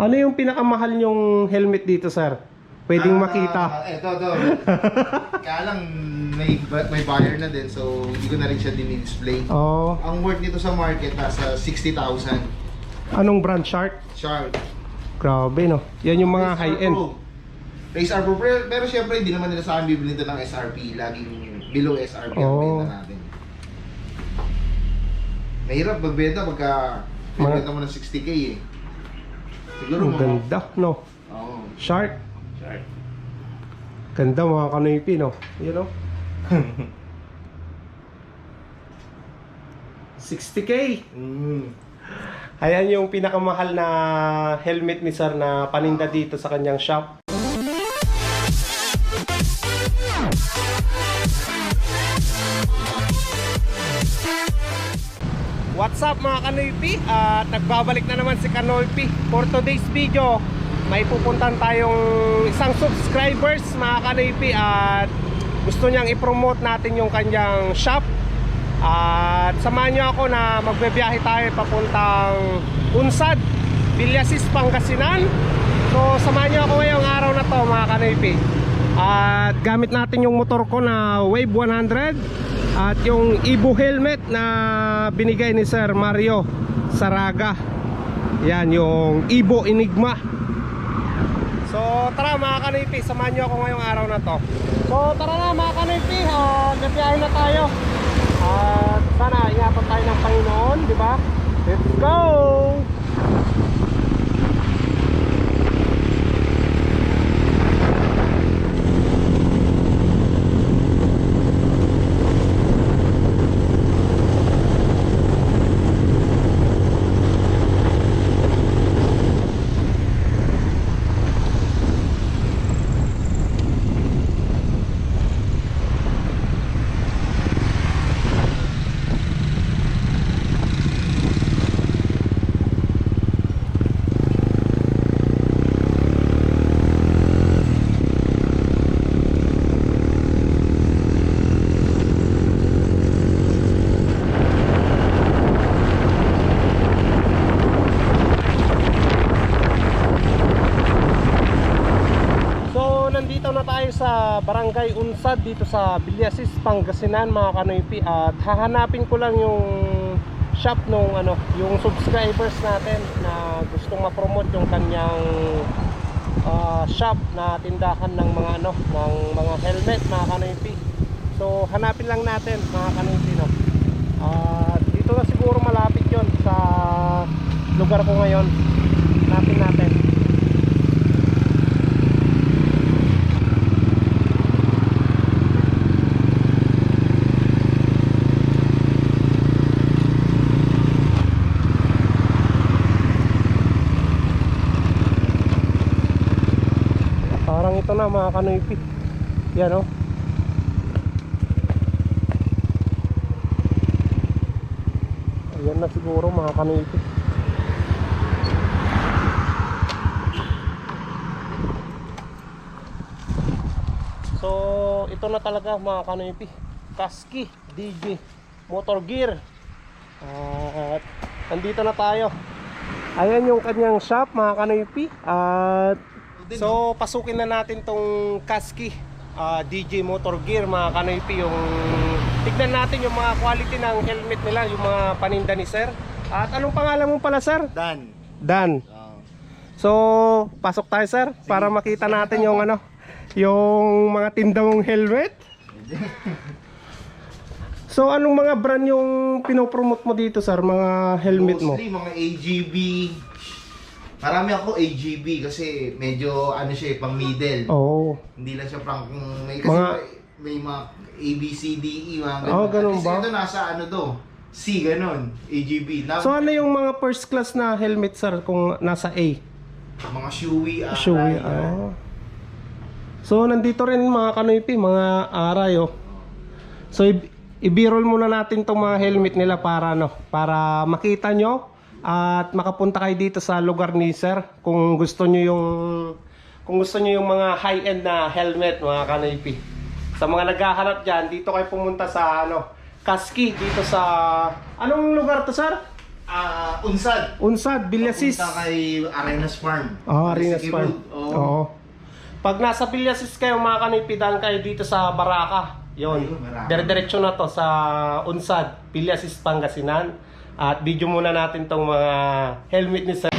Ano yung pinakamahal yung helmet dito, sir? Pwedeng Ah, makita. Ito, ito. Kaya lang, may, may buyer na din, so hindi ko na rin siya din-display. Oh, Ang worth nito sa market, nasa 60,000. anong brand Shark? Sharp. Grabe, no? Yan yung mga high-end. Pro. Race R Pro. Pero, pero syempre, hindi naman nila sa akin bibili ito ng SRP. Laging below SRP ang Oh. benta natin. Mahirap magbenta pagka Mga- magbenta mo ng 60k eh. Siguro Ang mga... ganda, no? Oo. Shark. Sharp. Ganda mga kanoypi, no? You know? 60k. Mm. Ayan yung pinakamahal na helmet ni sir na paninda dito sa kanyang shop. What's up mga Kanoypi? At nagbabalik na naman si Kanoypi For today's video. May pupuntan tayong isang subscribers mga Kanoypi At gusto niyang i-promote natin yung kanyang shop. At samahan niyo ako na magbebiyahe tayo papuntang Unsad Villasis, Pangasinan. So samahan niyo ako ngayong araw na to mga Kanoypi. At gamit natin yung motor ko na Wave 100 at yung Ibo helmet na binigay ni Sir Mario Saraga Yan yung Ibo Enigma So tara mga kanipi, samahan nyo ako ngayong araw na to So tara na mga kanipi, uh, nabiyahe na tayo At sana ingatan tayo ng Panginoon, di ba? Let's go! So nandito na tayo sa Unsad dito sa Villasis, Pangasinan mga kanoypi at hahanapin ko lang yung shop nung ano, yung subscribers natin na gustong ma-promote yung kanyang ah, shop na tindahan ng mga ano, ng mga helmet mga kanoypi. So hanapin lang natin mga kanoypi no. At dito na siguro malapit 'yon sa lugar ko ngayon. Hanapin natin. Parang ito na mga kanoypi. Yan oh. Ayan na siguro mga kanoypi. So, ito na talaga mga kanoypi. Kaski, DJ, motor gear. At andito na tayo. Ayan yung kanyang shop mga kanoypi. At So pasukin na natin tong Kaski ah, DJ Motor Gear mga kanoypi yung tignan natin yung mga quality ng helmet nila yung mga paninda ni sir at anong pangalan mo pala sir? Dan. Dan. So pasok tayo sir para makita natin yung ano yung mga tinda mong helmet So anong mga brand yung pinopromote mo dito sir mga helmet mo? Mostly mga AGB. Marami ako AGB kasi medyo ano siya eh, pang middle. Oh Hindi lang siya pang may kasi Mga- may mga A, B, C, D, E, mga Oh, ganun At ba? ito nasa ano do, C, ganun. AGB. Na, So ano yung mga first class na helmet sir kung nasa A? mga Shui, Arai. Shui, yan. ah. So, nandito rin mga kanoypi, mga aray, oh. So, i- ibirol muna natin tong mga helmet nila para, no, para makita nyo at makapunta kayo dito sa lugar ni Sir kung gusto nyo yung kung gusto nyo yung mga high-end na helmet, mga kanoypi. Sa mga naghahanap dyan, dito kayo pumunta sa, ano, Kaski, dito sa, anong lugar to, Sir? Ah, unsad. Unsad, Bilyasis. Papunta kay Arenas Farm. Oh, Arenas Farm. Oo. Oo. Pag nasa Bilyasis kayo, mga kanipidan kayo dito sa Baraka. Yon. Dire-diretso na to sa Unsad, Bilyasis, Pangasinan. At video muna natin tong mga helmet ni Sir.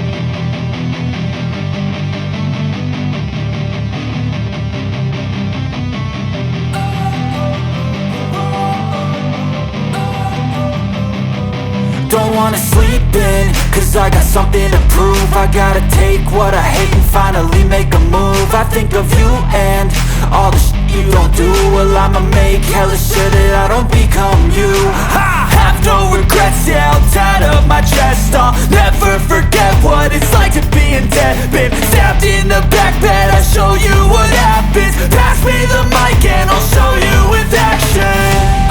Don't wanna sleep in, cause I got something to prove. I gotta take what I hate and finally make a move. I think of you and all the shit you don't do. Well I'ma make hella sure that I don't become you. I have no regrets, yeah, I'll tie up my chest I'll never forget what it's like to be in debt. Been stabbed in the back bed, I'll show you what happens. Pass me the mic and I'll show you with action.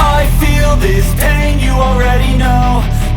I feel this pain, you already know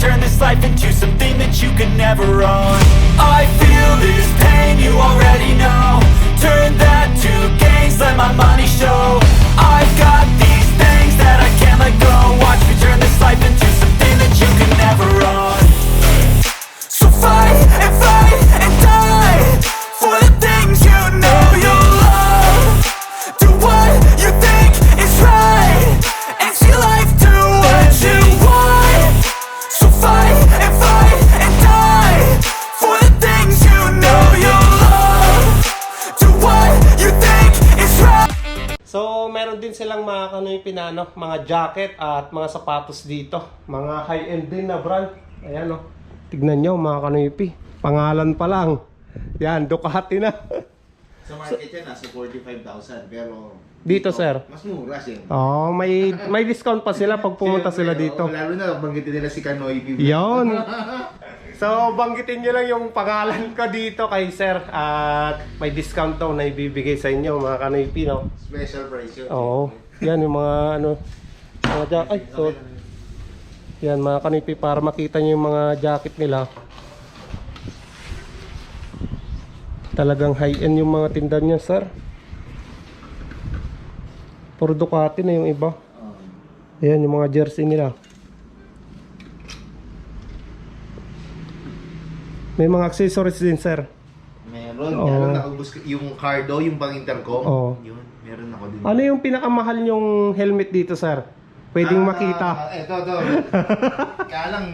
turn this life into something that you can never own. I feel this pain, you already know. Turn that to gains, let my money show. I've got kanoy pinano, mga jacket at mga sapatos dito. Mga high-end din na brand. Ayan oh. Tignan nyo mga kanoypi. Pangalan pa lang. Yan, Ducati na. Sa market yan, nasa 45,000. Pero... Dito, sir. Mas mura siya. oh, may may discount pa sila pag pumunta sila Siyempre, dito. oo, lalo na, banggitin nila si Kanoy Bibi. Yon. So, banggitin nyo lang yung pangalan ko dito kay sir. At may discount daw na ibibigay sa inyo mga kanoypi, no? Special price yun. Oo. Yan yung mga ano, mga jacket. Ay, so, yan mga kanipi para makita nyo yung mga jacket nila. Talagang high-end yung mga tinda niya, sir. Puro Ducati na yung iba. Ayan, yung mga jersey nila. May mga accessories din, sir. Meron. Oo. Lang nakaubos ko- yung cardo, yung pang intercom. Oo. Yun, meron ako din. Ano yung pinakamahal yung helmet dito, sir? Pwedeng Ah, makita. Ito, ito. Kaya lang,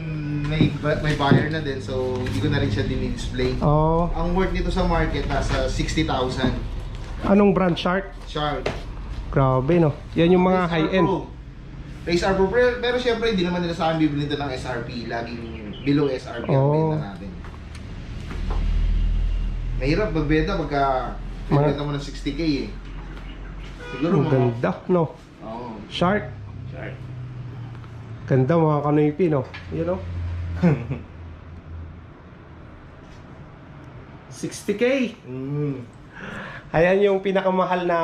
may, may buyer na din, so hindi ko na rin siya din-display. Oh, Ang worth nito sa market, nasa 60,000. anong brand shark? Sharp. Grabe, no? Yan yung mga high-end. Race R Pro. Pero, pero syempre, hindi naman nila sa akin bibili ng SRP. Laging below SRP ang Oh. benta natin. Mahirap magbenta pagka Mga- benta mo ng 60k eh. Siguro Ang mga... ganda, no? Oo. Shark. Sharp. Ganda mga kanoypi, no? You know? 60k. Mm. Ayan yung pinakamahal na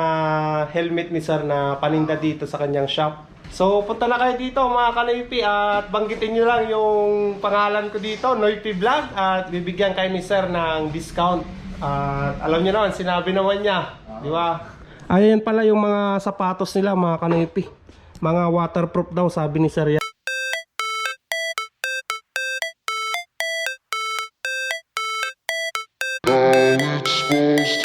helmet ni sir na paninda dito sa kanyang shop. So, punta na kayo dito mga kanoypi at banggitin nyo lang yung pangalan ko dito, Noypi Vlog at bibigyan kayo ni sir ng discount. At alam nyo naman, sinabi naman niya, di ba? Ayan pala yung mga sapatos nila mga kanoypi. Mga waterproof daw sabi ni sir yan. All exposed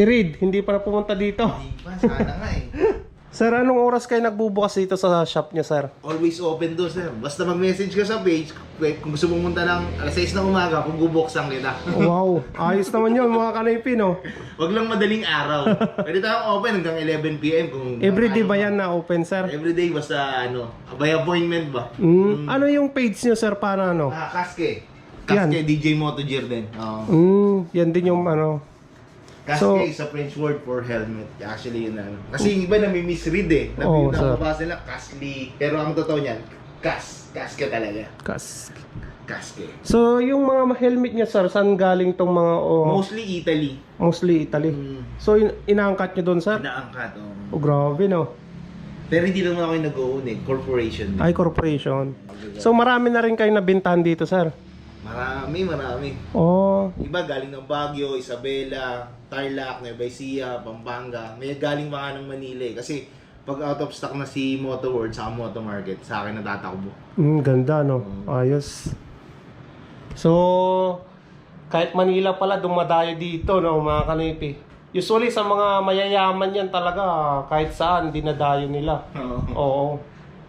Si Reed, hindi pa na pumunta dito. Di ba? Sana nga eh. Sir, anong oras kayo nagbubukas dito sa shop niyo, sir? Always open doon, sir. Basta mag-message ka sa page, kung gusto mong pumunta ng alas 6 ng umaga, kung bubuksan kita. Wow, ayos naman yun mga kanaypi, no? Wag lang madaling araw. Pwede tayong open hanggang 11pm kung... Everyday ba yan na open, sir? Everyday, basta ano, by appointment ba? Mm, ano yung page niyo, sir, para ano? Ah, Kaske. Yan. Kaske, DJ Moto Gear din. Oo. Mm, yan din yung ano. Kaske So- is a French word for helmet. Actually, yun ano. Kasi yung iba na may misread eh. Nabi, sir. nakabasa nila, Kasli. Pero ang totoo niyan, Kas. Kaske talaga. Kas. Kaske. So, yung mga helmet niya, sir, saan galing tong mga, oh, Mostly Italy. mostly Italy. Mm. So, in- inaangkat niyo doon, sir? Inaangkat. Oh. Oh, grabe, no? Pero hindi naman ako yung nag-own eh. Corporation. Ay, corporation. So, marami na rin kayo nabintahan dito, sir? Marami, marami. Oh, Iba galing ng Baguio, Isabela, Tarlac, Nueva Ecija, Pampanga. May galing mga ng Manila eh. Kasi pag out of stock na si Moto World sa Moto Market, sa akin natatakbo. mm, ganda, no? Ayos. So, kahit Manila pala, dumadayo dito, no, mga kanipi. Usually, sa mga mayayaman yan talaga, kahit saan, dinadayo nila. Oo.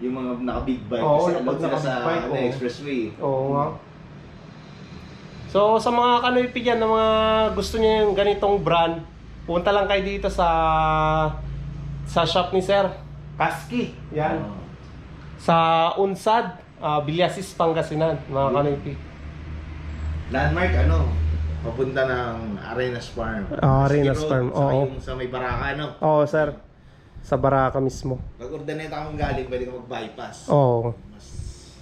yung mga naka-big bike. Oo, kasi alam sila sa bike, ano, oo. expressway. Oo nga. So, sa mga kanoypi dyan, na mga gusto niyo yung ganitong brand, punta lang kayo dito sa sa shop ni Sir. Kaski. Yan. Oo. Sa Unsad, uh, Bilyasis, Pangasinan, mga kanoypi. Landmark, ano, papunta ng Arenas Farm. Ah, Arenas Road, Farm, oo. yung sa may Baraka, ano. Oo, Sir. Sa Baraka mismo. Pag ordinate akong galing, pwede ka mag-bypass. Oo. Mas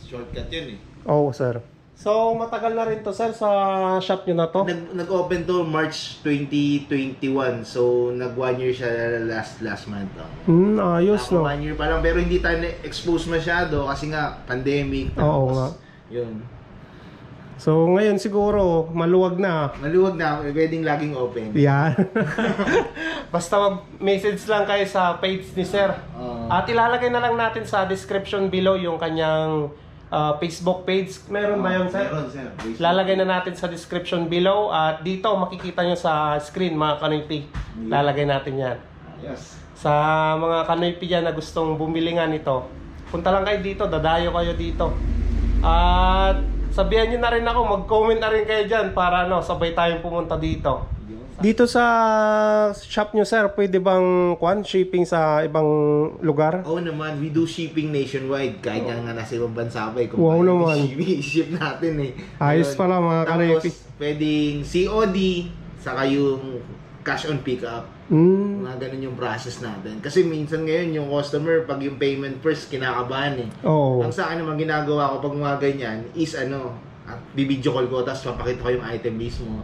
shortcut yun eh. Oo, Sir. So, matagal na rin to, Sir, sa shop nyo na to? Nag, nag-open to March 2021. So, nag one year siya last last month. Oh. Hmm, ayos, Ako, no? One year pa lang. Pero hindi tayo expose masyado kasi nga pandemic. Oo nga. Yun. So, ngayon siguro, maluwag na. Maluwag na. Pwedeng laging open. Yan. Basta mag-message lang kayo sa page ni Sir. Oo. At ilalagay na lang natin sa description below yung kanyang uh, Facebook page. Meron ba yun, Sir? Meron, sir. Facebook. Lalagay na natin sa description below. At dito, makikita nyo sa screen, mga kanoypi. Lalagay natin yan. Yes. Sa mga kanoypi dyan na gustong bumili nga nito, punta lang kayo dito, dadayo kayo dito. At sabihan nyo na rin ako, mag-comment na rin kayo dyan para ano, sabay tayong pumunta dito. Dito sa shop nyo sir, pwede bang kwan, shipping sa ibang lugar? Oo naman, we do shipping nationwide. Kahit nga nga nasa ibang bansa pa eh. Kung Wow naman. i-ship natin eh. Ayos Ayun. pala, mga Tapos, kanayipi. pwedeng COD, saka yung cash on pickup. Hmm, Mga ganun yung process natin. Kasi minsan ngayon yung customer, pag yung payment first, kinakabahan eh. oo. Ang sa akin naman ginagawa ko pag mga ganyan is ano, bibidyo call ko, tapos papakita ko yung item mismo.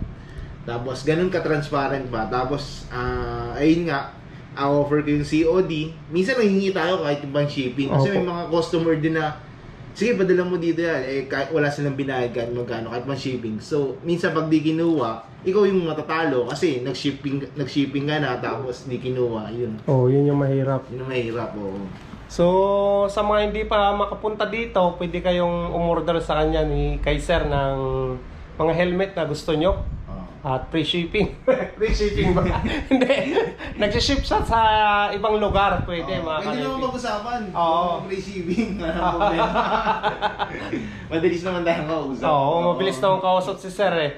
Tapos ganun ka-transparent ba? Tapos, ah, ayun nga, ang offer ko yung COD. Minsan nanghingi tayo kahit yung bang shipping. Kasi Opo. may mga customer din na, sige, padala mo dito yan. Eh, kahit wala silang binayad kahit magkano, kahit bang shipping. So, minsan pag di kinuha, ikaw yung matatalo kasi nag-shipping, nag-shipping ka na tapos di kinuha. Yun. Oh, yun yung mahirap. Yun ang mahirap, oo. So, sa mga hindi pa makapunta dito, pwede kayong umorder sa kanya ni kay Sir ng mga helmet na gusto nyo. At free shipping. free shipping ba? Hindi. Nagsiship siya sa ibang lugar. Pwede, mga Pwede naman kanipi. pag-usapan. Oo. Kung receiving, walang problema. Madalis naman tayong kausap. Oo, mabilis na akong kausap si Sir eh.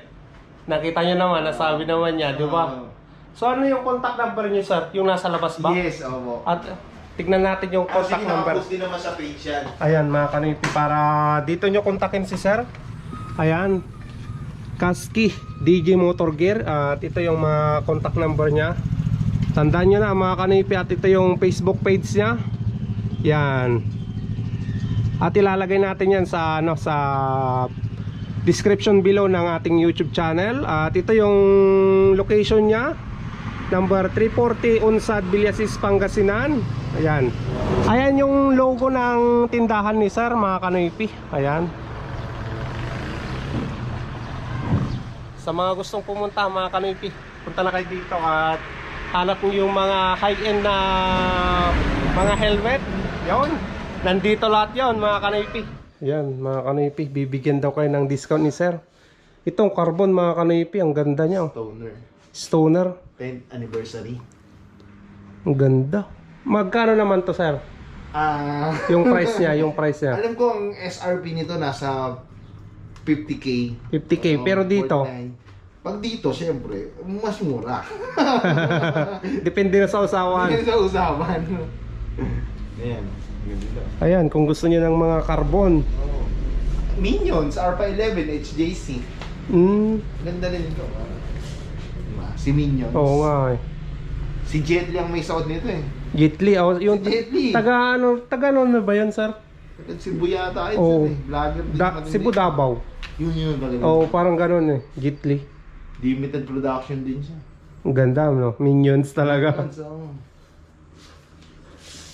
Nakita niyo naman, nasabi naman niya, di ba? Oo. So, ano yung contact number niyo, Sir? Yung nasa labas ba? Yes, opo. At tignan natin yung Actually, contact number. nakapost din naman sa page yan. Ayan mga kanipi, para dito nyo kontakin si Sir. Ayan. Kaski, DJ Motor Gear. At ito yung mga contact number niya. Tandaan nyo na mga kanipi at ito yung Facebook page niya. Yan. At ilalagay natin yan sa ano sa description below ng ating YouTube channel. At ito yung location niya. Number 340 Unsad, Villasis, Pangasinan. Ayan. Ayan yung logo ng tindahan ni Sir, mga kanoypi. Ayan. Sa mga gustong pumunta mga kanoypi, punta na kayo dito at hanap nyo yung mga high-end na mga helmet. Yon. Nandito lahat yon mga kanoypi. Yan mga kanoypi, bibigyan daw kayo ng discount ni sir. Itong carbon mga kanoypi, ang ganda niya. oh. Toner. Stoner, 10th anniversary. ang ganda. Magkano naman to sir? Ah, Yung price niya, yung price niya. alam ko ang SRP nito nasa 50k. 50k, Oh, pero dito, 49. Pag dito, syempre, mas mura. depende na sa usawan. Yan sa usapan. Ayan. Ayan, kung gusto niyo ng mga carbon. Oh. Minions, RP11, HJC. Mm, Ganda rin ito. Diba? Si Minions. oo nga eh. Si Jet Li ang may suot nito eh. Jet Li, oh, yung Jet Li. taga ano, taga ano na ba yan, sir? At Cebu yata ito Oo. eh. Vlogger din. Da, matindi. Cebu Davao. Yun yun. talaga. Oo, parang ganun eh, Jet Li. Limited production din siya. Ang ganda, no? Minions talaga. So,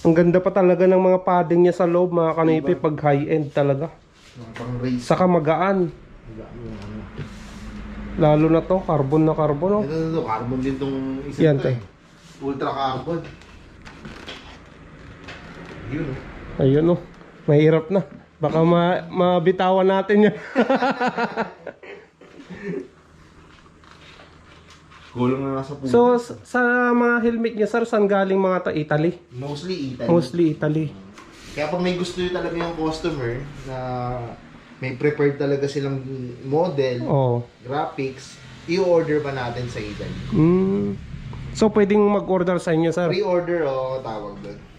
Ang ganda pa talaga ng mga padding niya sa loob, mga kanipi, pag high-end talaga. pang race. Saka magaan. Lalo na to, carbon na carbon, oh. Ito, ito, ito, carbon din tong isa Yan, to te. eh. Ultra carbon. Yun oh. Ayun, oh. Mahirap na. Baka ma mabitawan natin yan. Kulang na nasa puso. so, sa mga helmet niya, sir, saan galing mga ta Italy? mostly Italy. Mostly Italy. Kaya pag may gusto yun talaga yung customer na may prepared talaga silang model, Oo. graphics, i-order pa natin sa Italy. Mm. So, pwedeng mag-order sa inyo, sir. Pre-order o tawag doon.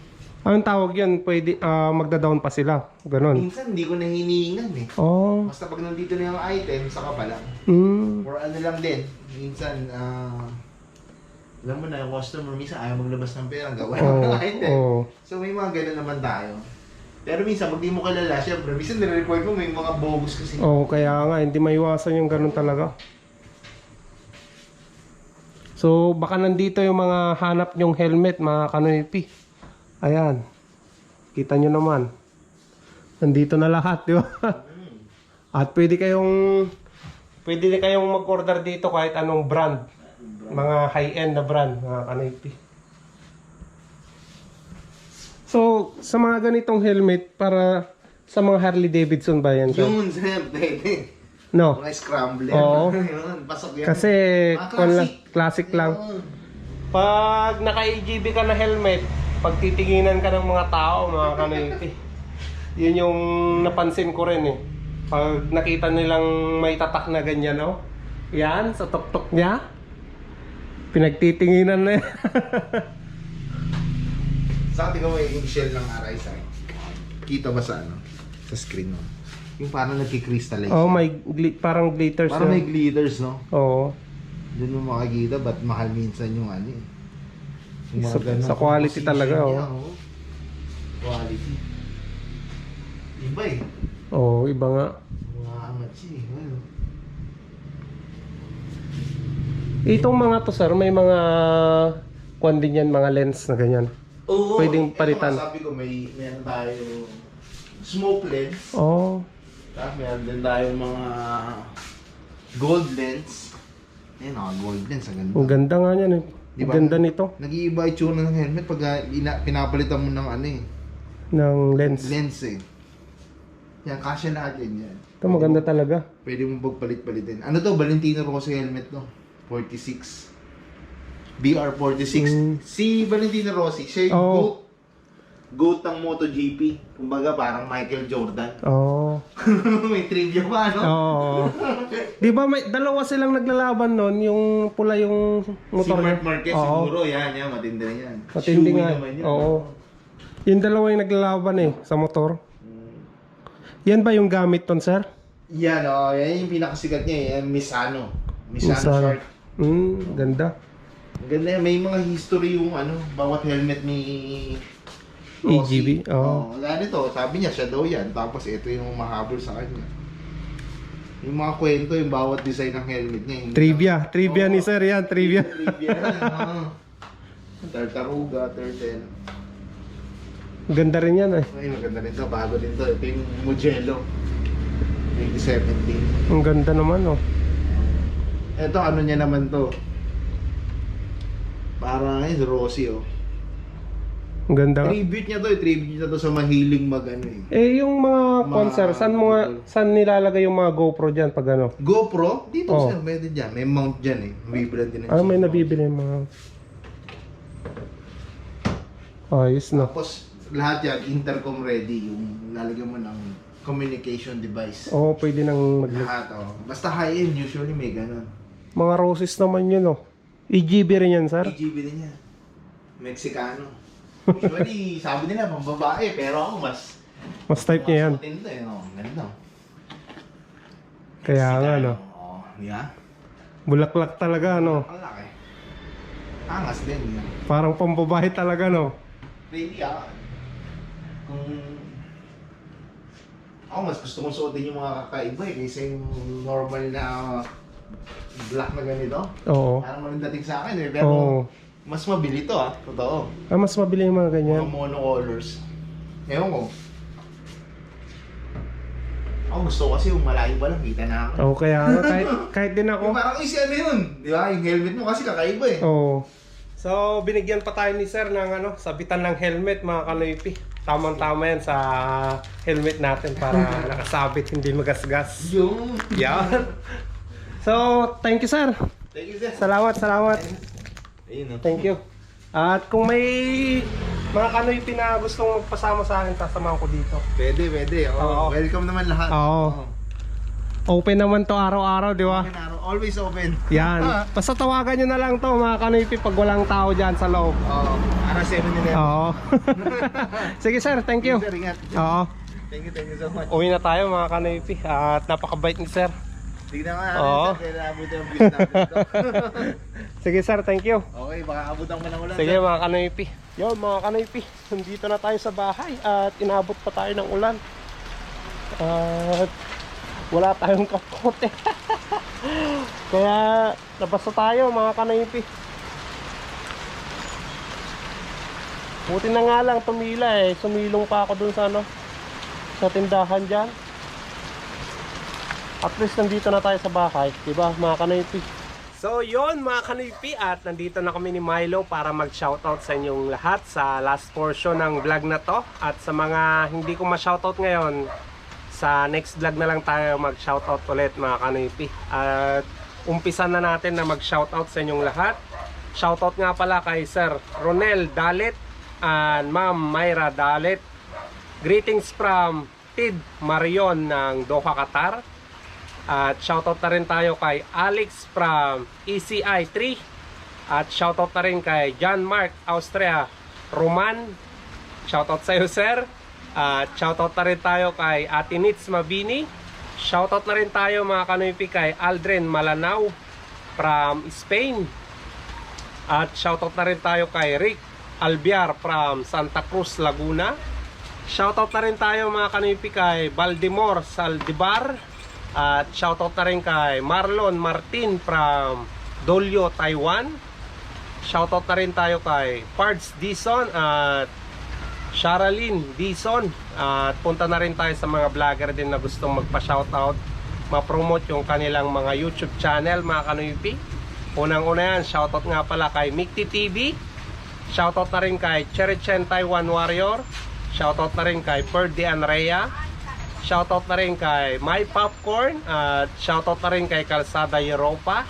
Anong tawag yan? Pwede, ah, magda-down pa sila. Ganon. Minsan hindi ko na hinihingan eh. Oh. Basta pag nandito na yung item, saka pa lang. Mm. Or ano lang din, minsan, ah, alam mo na, yung customer, minsan ayaw maglabas ng pera, gawa ng item. Oo. So may mga ganun naman tayo. Pero minsan, pag di mo kilala, syempre, minsan nire-report mo, may mga bogus kasi. Oo, kaya nga, hindi maiwasan yung ganun talaga. So, baka nandito yung mga hanap nyong helmet, mga kanoypi. Ayan. Kita nyo naman. Nandito na lahat, di ba? At pwede kayong pwede na kayong mag-order dito kahit anong brand. Mga high-end na brand, mga kanoypi. So, sa mga ganitong helmet, para sa mga Harley Davidson ba yan? sir? Yun, sir, pwede. No. Mga scrambler. Oo. Yun, pasok yan. Kasi lang, classic. classic lang. Yun. Pag naka-AGB ka na helmet, pag titinginan ka ng mga tao, mga kanoyti. Yun yung napansin ko rin eh. Pag nakita nilang may tatak na ganyan, no? Yan, sa tuktok niya. Pinagtitinginan na yan. Sa atin ko may shell ng aray sa Kita ba sa ano? Sa screen mo. Yung parang nagkikrystallize. oh, may gli- parang glitters Parang na. may glitters, no? Oo. Doon mo makikita, ba't mahal minsan yung ano eh. Mga Sa- ganun sa quality composition talaga, niya, oh. oh. Quality. Iba eh. Oo, iba nga. Mga amatsi eh. Ano? Itong mga to sir, may mga kwan din yan, mga lens na ganyan. Oo. Pwedeng palitan. nga, sabi ko, may meron tayo smoke lens. Oh. Tapos meron din tayo mga gold lens. Ayan, mga gold lens. Ang ganda. Ang ganda nga yan eh. Di ba? ganda nito Nag-iiba itsura ng helmet pag ah, ina- pinapalitan mo ng ano eh. ng lens. Lens eh. Yan, kasya lahat yan yan. Ito maganda talaga. Pwede mo pagpalit-palitin. Ano to? Valentino Rossi helmet to. 46. BR46. Mm. Si Valentino Rossi, siya yung Oh. GOAT. Ng MotoGP. Kumbaga parang Michael Jordan. Oo. May trivia pa, no? Oo. Di ba may dalawa silang naglalaban noon, yung pula yung Si motor Mark niya. Marquez Oo. siguro, yan, yan, matindi na yan. Matindi Chewy nga. naman yun. Oo. Yung dalawa yung naglalaban eh, sa motor. Mm. Yan ba yung gamit ton, sir? Yan, oh, yan yung pinakasikat niya, eh, yan, Misano. Misano Misano. short. Hmm, ganda. Ang Ganda yan, may mga history yung ano, bawat helmet ni EGB, oo. Oh, ganito, sabi niya siya daw yan, tapos ito yung mahabol sa kanya. Yung mga kwento, yung bawat design ng helmet niya. hindi Trivia, lang- trivia Oo, ni sir yan, trivia. Trivia oo. Tartaruga, turtle. Ganda rin yan eh. Ay, maganda rin to, bago din to. Ito yung Mugello. 2017. Ang ganda naman oh. Ito, ano niya naman to. Parang yun, Rossi, oh. Ang ganda. Tribute niya to, eh. Tribute niya to sa mahiling mag, ano, eh. Eh, yung mga Mga- concert, saan, mga, saan nilalagay yung mga GoPro dyan pag ano? GoPro? Dito, Oh. sir. Pwede dyan. May mount dyan, eh. Bibilad din ng Ah, may Gcash. nabibili yung mga... Ayos na. Tapos, lahat yan, intercom ready. Yung lalagyan mo ng communication device. Oo, pwede nang mag... Lahat, oh. Basta high-end, usually may ganun. Mga roses naman yun, oh. EGB rin yan, sir? EGB din yan. Mexicano. Usually, sabi nila, pang babae, pero ako mas... Mas type niya yan. Mas matindi, no? Ganda. Kaya nga, no. Oo, yeah. Bulaklak talaga, no. Ang laki. Angas din, yan. Parang pambabae talaga, no. Really, ah. Kung... Ako, mas gusto kong suotin yung mga kakaiba eh, kaysa yung normal na black na ganito. Oo. Parang maling dating sa akin eh, pero Oo. Mas mabili to ah, totoo. Ah, mas mabili yung mga Mga ganyan. monocolors. Ewan ko. Ako gusto ko kasi yung malayo pa lang, kita na ako. Oo, kaya nga, kahit, kahit din ako. Yung parang easy ano yun, di ba? Yung helmet mo kasi kakaiba eh. Oo. So, binigyan pa tayo ni sir ng ano, sabitan ng helmet mga kanoypi. Tamang-tama yan sa helmet natin para nakasabit, hindi magasgas. Yung... Yan. So, thank you sir. Thank you, sir. Salamat, salamat. Ayun, no? Thank you. At kung may mga kanoypi na gustong magpasama sa akin, sasamahan ko dito. Pwede, pwede. Oo, Oo. Welcome naman lahat. Oo. Open naman to araw-araw, di ba? Open araw. Always open. Yan. Ah. Basta tawagan nyo na lang to mga kanoypi pag walang tao dyan sa loob. Oo. Para 7 nila. Oo. Sige sir, thank you. Sir, ingat. Oo. Thank you, thank you so much. Uwi na tayo mga kanoypi at napakabait ni sir. Tignan nga Oo. natin, sir. Kailangan abutin ang views natin ito. Sige sir, thank you. okay, baka abutan mo ng ulan. Sige sir. mga kanoypi. Yo mga kanoypi, nandito na tayo sa bahay at inabot pa tayo ng ulan. At wala tayong kapote. Kaya nabasa tayo mga kanoypi. Buti na nga lang tumila eh. Sumilong pa ako dun sa ano sa tindahan dyan. At least nandito na tayo sa bahay, 'di ba mga kanoypi? So yon mga kanipi at nandito na kami ni Milo para mag-shoutout sa inyong lahat sa last portion ng vlog na to. At sa mga hindi ko ma-shoutout ngayon sa next vlog na lang tayo mag-shoutout ulit mga kanipi at umpisa na natin na mag-shoutout sa inyong lahat. Shoutout nga pala kay Sir Ronel Dalit and Ma'am Myra Dalit. Greetings from Tid Marion ng Doha, Qatar at shoutout na rin tayo kay Alex from ECI 3. At shoutout na rin kay John Mark, Austria, Roman. Shoutout sa iyo, sir. At shoutout na rin tayo kay Ate Nitz Mabini. Shoutout na rin tayo mga kanoypi kay Aldrin Malanao from Spain. At shoutout na rin tayo kay Rick Albiar from Santa Cruz, Laguna. Shoutout na rin tayo mga kanipi kay Baldimor Saldibar at shoutout na rin kay Marlon Martin from Dolio, Taiwan. Shoutout na rin tayo kay Pards Dison at Sharalyn Dison. At punta na rin tayo sa mga vlogger din na gustong magpa-shoutout, ma-promote yung kanilang mga YouTube channel mga kanipi. Unang-una yan, shoutout nga pala kay Mikti TV. Shoutout na rin kay Cherry Chen Taiwan Warrior. Shoutout na rin kay Ferdy Anrea. Shoutout na rin kay My Popcorn. At shoutout na rin kay Kalsada Europa.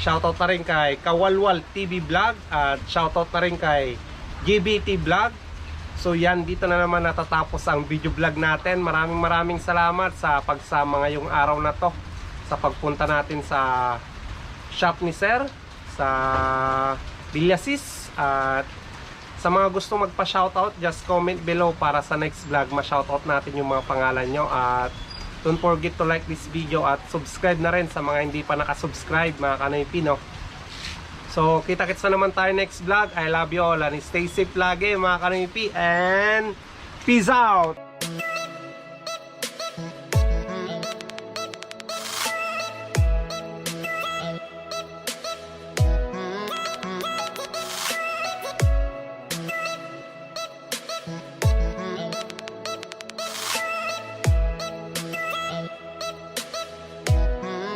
Shoutout na rin kay Kawalwal TV Vlog. At shoutout na rin kay GBT Vlog. So yan, dito na naman natatapos ang video vlog natin. Maraming maraming salamat sa pagsama ngayong araw na to. Sa pagpunta natin sa shop ni Sir. Sa Villasis. At sa mga gusto magpa-shoutout, just comment below para sa next vlog ma-shoutout natin yung mga pangalan nyo at don't forget to like this video at subscribe na rin sa mga hindi pa nakasubscribe mga kanay Pino. So, kita-kits na naman tayo next vlog. I love you all and stay safe lagi mga kanay and peace out!